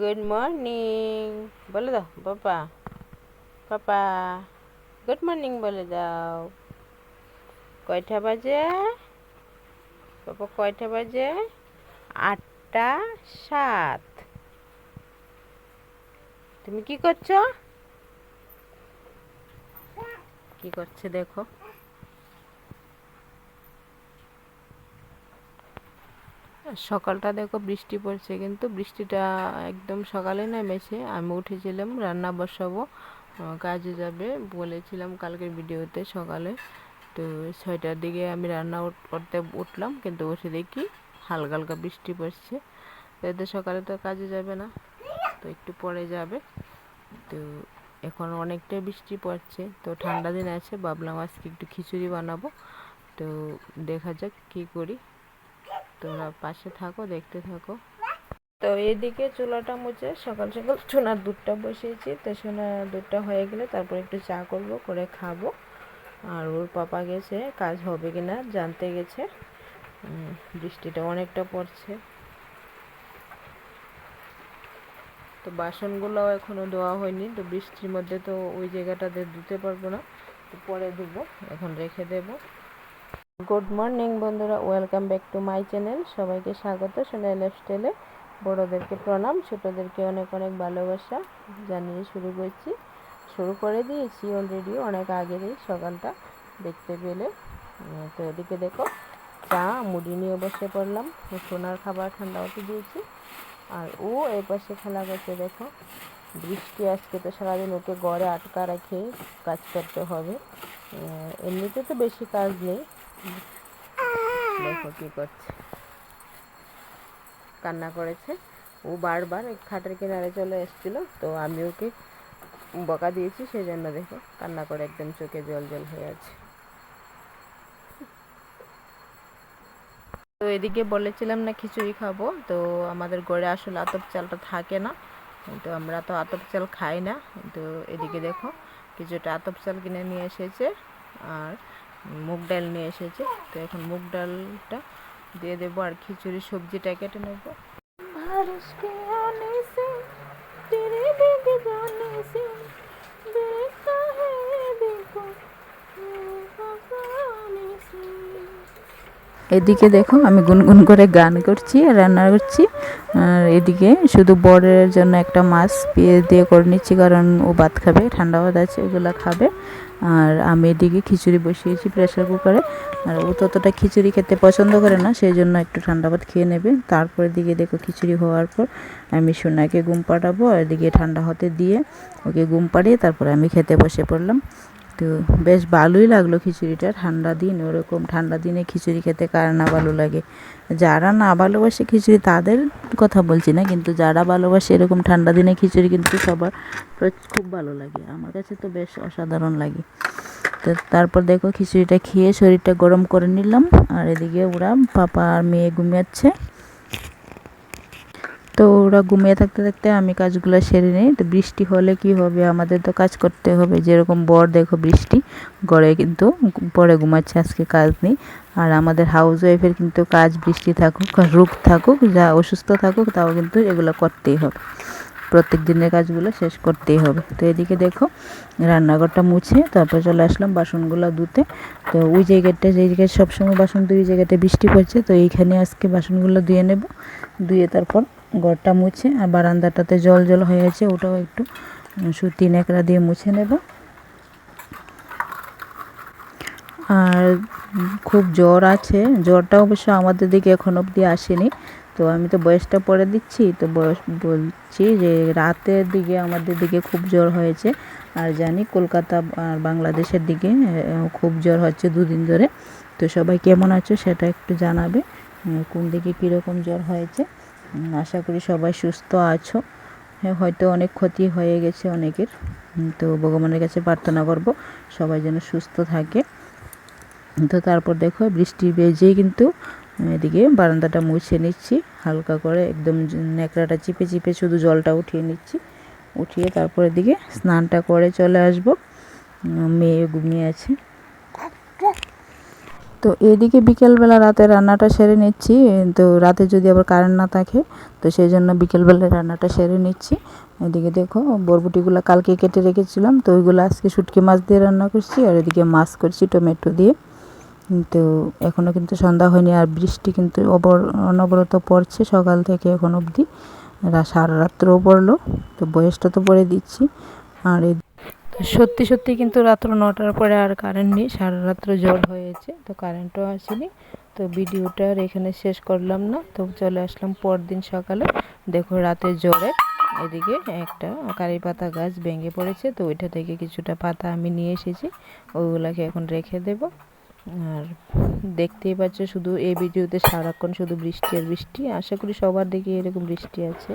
Good morning বলে দাও পাপা পাপা good morning বলে দাও কয়টা বাজে পাপা কয়টা বাজে আটটা সাত তুমি কি করছ কি করছে দেখো সকালটা দেখো বৃষ্টি পড়ছে, কিন্তু বৃষ্টিটা একদম সকালে নেমেছে। আমি উঠেছিলাম, রান্না বসাবো কাজে যাবে বলেছিলাম কালকের ভিডিওতে সকালে। তো ছয়টার দিকে আমি রান্না করতে উঠলাম, কিন্তু বসে দেখি হালকা হালকা বৃষ্টি পড়ছে। এতে সকালে তো কাজে যাবে না, তো একটু পরে যাবে। তো এখন অনেকটাই বৃষ্টি পড়ছে, তো ঠান্ডা দিন আছে, ভাবলাম আজকে একটু খিচুড়ি বানাবো। তো দেখা যাক কী করি। তোমরা পাশে থাকো, দেখতে থাকো। তো এদিকে চুলাটা মুছে সকাল সকাল সোনার দুধটা বসিয়েছি। তো সোনার দুধটা হয়ে গেলে তারপর একটু চা করব, করে খাব। আর ওর পাপা গেছে, কাজ হবে কিনা জানতে গেছে। বৃষ্টিটা অনেকটা পড়ছে। তো বাসনগুলো এখনও ধোয়া হয়নি। তো বৃষ্টির মধ্যে তো ওই জায়গাটাতে ধুতে পারব না। তো পরে ধুবো, এখন রেখে দেবো। গুড মর্নিং বন্ধুরা। Welcome back to my channel সবাইকে স্বাগত। সোনাই লাইফস্টাইলে বড়োদেরকে প্রণাম, ছোটোদেরকে অনেক অনেক ভালোবাসা জানিয়ে শুরু করছি। শুরু করে দিয়েছি অলরেডি অনেক আগেরই সকালটা দেখতে পেলে। তো এদিকে দেখো, চা, মুড়ি নিয়ে বসে পড়লাম। সোনার খাবার, ঠান্ডা হতে দিয়েছি। আর ও এই পাশে খেলা করছে, দেখো। বৃষ্টি আজকে তো সারাদিন ওকে ঘরে আটকা রেখে কাজ করতে হবে। এমনিতে তো বেশি কাজ নেই। দেখো করছে। কান্না করেছে। ও বারবার খাটের কিনারে চলে এসেছিল, তো আমি ওকে বকা দিয়েছি সেই জন্য দেখো কান্না করে একদম চোখে জল জল হয়ে আছে। তো এদিকে বলেছিলাম না খিচুড়ি খাব, তো আমাদের ঘরে আসলে আতপ চালটা থাকে না, তো আমরা তো আতপ চাল খাই না, তো এদিকে দেখো কিছুটা আতপ চাল কিনে নিয়ে এসেছে, আর মুগ ডাল নিয়ে এসেছে। তো এখন মুগ ডালটা দিয়ে দেবো আর খিচুড়ি সবজিটা কেটে নেব। এদিকে দেখো আমি গুনগুন করে গান করছি, রান্না করছি। আর এদিকে শুধু বরের জন্য একটা মাছ পেঁয়াজ দিয়ে করে নিচ্ছি, কারণ ও ভাত খাবে, ঠান্ডা ভাত আছে, ওগুলো খাবে। আর আমি এদিকে খিচুড়ি বসিয়েছি প্রেসার কুকারে। আর ও ততটা খিচুড়ি খেতে পছন্দ করে না সেই জন্য একটু ঠান্ডা ভাত খেয়ে নেবে। তারপরে দিকে দেখো খিচুড়ি হওয়ার পর আমি সোনাকে ঘুম পাঠাবো আর এদিকে ঠান্ডা হতে দিয়ে ওকে ঘুম পাড়িয়ে তারপরে আমি খেতে বসে পড়লাম। তো বেশ ভালোই লাগল খিচুড়িটা। ঠান্ডা দিন, ওরকম ঠান্ডা দিনে খিচুড়ি খেতে কার না ভালো লাগে। যারা না ভালোবাসে খিচুড়ি তাদের কথা বলছি না, কিন্তু যারা ভালোবাসে এরকম ঠান্ডা দিনে খিচুড়ি কিন্তু সবার খুব ভালো লাগে। আমার কাছে তো বেশ অসাধারণ লাগে। তো তারপর দেখো খিচুড়িটা খেয়ে শরীরটা গরম করে নিলাম। আর এদিকে ওরা পাপা আর মেয়ে ঘুমিয়েছে। তো ওরা ঘুমিয়ে থাকতে থাকতে আমি কাজগুলো সেরে নিই। তো বৃষ্টি হলে কি হবে? আমাদের তো কাজ করতে হবে। যেরকম বর, দেখো বৃষ্টি। গড়ে কিন্তু পরে ঘুমাচ্ছে, আজকে কাজ নেই। আর আমাদের হাউস ওয়াইফের কিন্তু কাজ বৃষ্টি থাকুক রোগ থাকুক, যা অসুস্থ থাকুক, তাও কিন্তু এগুলো করতেই হবে। প্রত্যেক দিনের কাজগুলো শেষ করতেই হবে। তো এদিকে দেখো, রান্নাঘরটা মুছে তারপর চলে আসলাম বাসনগুলো ধুতে। তো ওই জায়গাটা, যেই জায়গায় সবসময় বাসন ধুই জায়গাটা বৃষ্টি পড়ছে। তো এইখানে আজকে বাসনগুলো ধুয়ে নেব। ধুয়ে তারপর ঘরটা মুছে, আর বারান্দাটাতে জল জল হয়ে আছে, ওটাও একটু সুতি ন্যাকড়া দিয়ে মুছে নেব। আর খুব জ্বর আছে, জ্বরটা অবশ্য আমাদের দিকে এখন অবধি আসেনি, তো আমি তো বয়সটা পরে দিচ্ছি, তো বয়স বলছি যে রাতের দিকে আমাদের দিকে খুব জ্বর হয়েছে, আর জানি কলকাতা আর বাংলাদেশের দিকে খুব জ্বর হচ্ছে দুদিন ধরে, তো সবাই কেমন আছো সেটা একটু জানাবে কোন দিকে কীরকম জ্বর হয়েছে। আশা করি সবাই সুস্থ আছো। হ্যাঁ হয়তো অনেক ক্ষতি হয়ে গেছে অনেকের। তো ভগবানের কাছে প্রার্থনা করব সবাই যেন সুস্থ থাকে। তো তারপর দেখো বৃষ্টি বেজেই কিন্তু এদিকে বারান্দাটা মুছে নিচ্ছি। হালকা করে একদম ন্যাকড়াটা চিপে চিপে শুধু জলটা উঠিয়ে নিচ্ছি। উঠিয়ে তারপর এদিকে স্নানটা করে চলে আসব। মেয়ে ঘুমিয়ে আছে। তো এদিকে বিকেলবেলা রাতে রান্নাটা সেরে নিচ্ছি। তো রাতে যদি আবার কারেন্ট না থাকে, তো সেই জন্য বিকেলবেলা রান্নাটা সেরে নিচ্ছি। এদিকে দেখো, বরবটিগুলো কালকে কেটে রেখেছিলাম, তো ওইগুলো আজকে শুটকি মাছ দিয়ে রান্না করছি, আর এদিকে মাছ করছি টমেটো দিয়ে। তো এখনও কিন্তু সন্ধ্যা হয়নি, আর বৃষ্টি কিন্তু অবর, অনবরত পড়ছে সকাল থেকে এখন অবধি। সারা রাত্রেও পড়ল, তো বয়সটা তো পরে দিচ্ছি। আর এই সত্যি সত্যি কিন্তু রাত্র নটার পরে আর কারেন্ট নেই, সারা রাত্র জ্বর হয়েছে, তো কারেন্টও আসেনি, তো ভিডিওটা আর এখানে শেষ করলাম না, তো চলে আসলাম পরদিন সকালে, দেখো রাতে জ্বরে, এদিকে একটা কারি পাতা গাছ ভেঙে পড়েছে, তো ওইটা থেকে কিছুটা পাতা আমি নিয়ে এসেছি ওইগুলাকে এখন রেখে দেব, আর দেখতেই পাচ্ছ শুধু এই ভিডিওতে সারাক্ষণ শুধু বৃষ্টি আর বৃষ্টি, আশা করি সবার দিকে এরকম বৃষ্টি আছে।